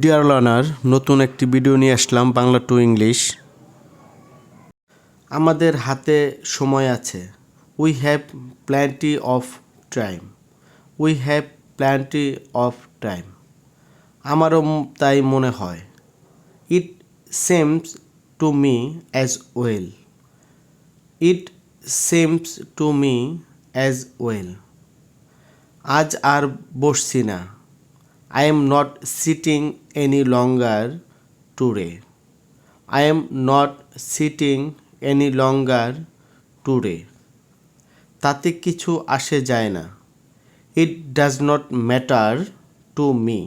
Deer learner নতুন একটি video নিয়ে আসলাম বাংলা টু ইংলিশ আমাদের হাতে সময় আছে। We have plenty of time we have plenty of time আমারও তাই মনে হয়। It seems to me as well it seems to me as well আজ আর বসছি না। I am not sitting any longer today I am not sitting any longer today তাতে কিছু আসে যায় না। It does not matter to me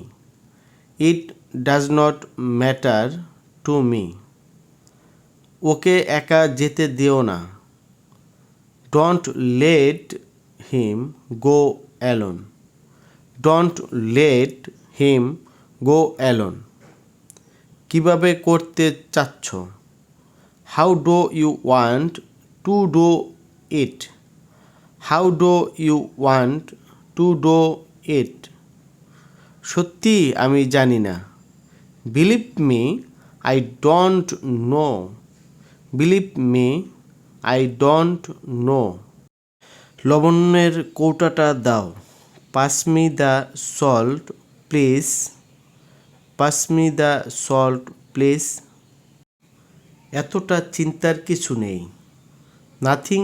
it does not matter to me ওকে একা যেতে দিও না। Don't let him go alone don't let him go alone কীভাবে করতে চাচ্ছ? How do you want to do it how do you want to do it সত্যি আমি জানি না। Believe me I don't know believe me I don't know লবণের কৌটাটা দাও। Pass me the salt please pass me the salt please এতটা চিন্তার কিছু নেই। Nothing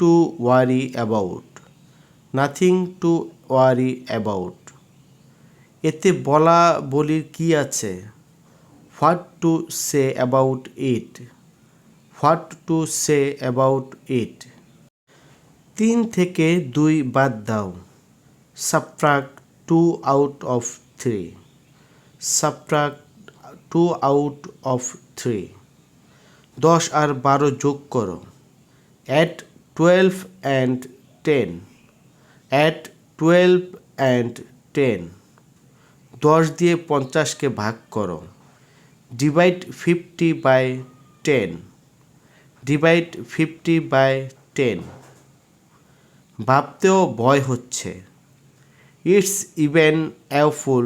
to worry about nothing to worry about এতে বলা বলির কি আছে? What to say about it what to say about it তিন থেকে দুই বাদ দাও। Subtract two out of three subtract two out of three দশ আর বারো যোগ করো। Add twelve and ten add twelve and ten দশ দিয়ে পঞ্চাশকে ভাগ করো। Divide fifty by ten divide fifty by ten ভাবতেও ভয় হচ্ছে। It's even awful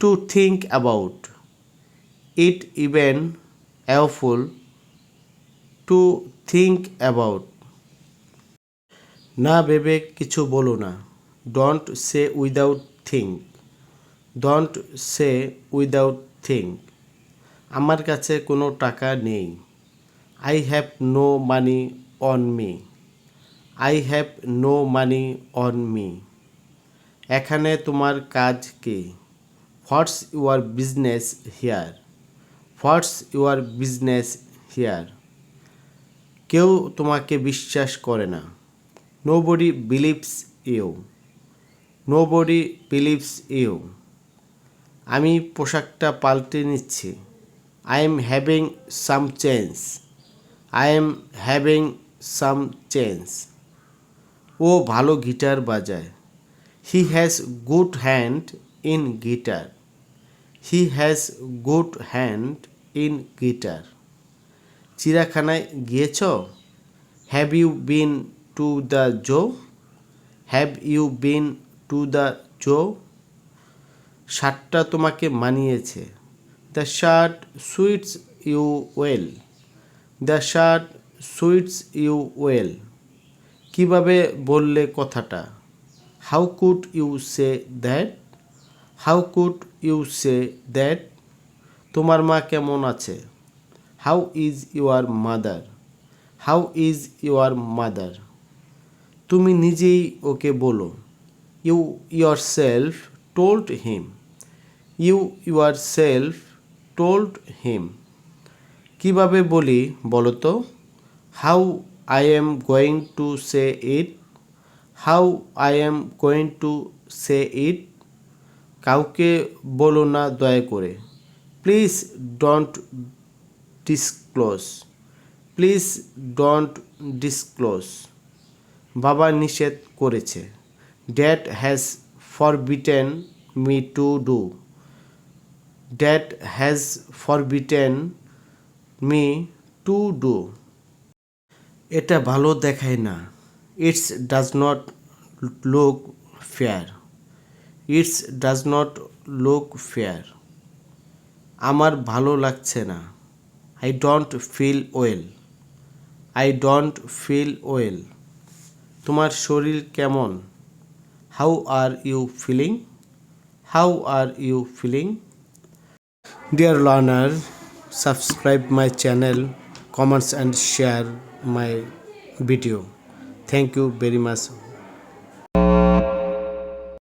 to think about. It even awful to think about. না ভেবে কিছু বলো না। Don't say without think don't say without think আমার কাছে কোনো টাকা নেই। I have no money on me. I have no money on me. এখানে তোমার কাজ কি? What's your business here what's your business here কেউ তোমাকে বিশ্বাস করে না। Nobody believes you nobody believes you আমি পোশাকটা পাল্টে নিচ্ছি। I am having some change I am having some change ও ভালো গিটার বাজায়। He has good hand in guitar he has good hand in guitar চিড়াখানায় গিয়েছ? Have you been to the zoo have you been to the zoo শার্টটা তোমাকে মানিয়েছে। The shirt suits you well the shirt suits you well কীভাবে বললে কথাটা? How could you say that how could you say that তোমার মা কেমন আছে? How is your mother how is your mother তুমি নিজেই ওকে বলো। You your self told him you yourself told him কীভাবে বলি বলো তো how I am going to say it how I am going to say it, কাউকে বলো না দয়া করে। Please don't disclose. Please don't disclose. বাবা নিষেধ করেছে। Dad has forbidden me to do. Dad has forbidden me to do. এটা ভালো দেখায় না। It's does not look fair. It's does not look fair. আমার ভালো লাগছে না। I don't feel well. I don't feel well. তোমার শরীর কেমন? How are you feeling? How are you feeling? Dear learner, subscribe my channel, comments and share my video. Thank you very much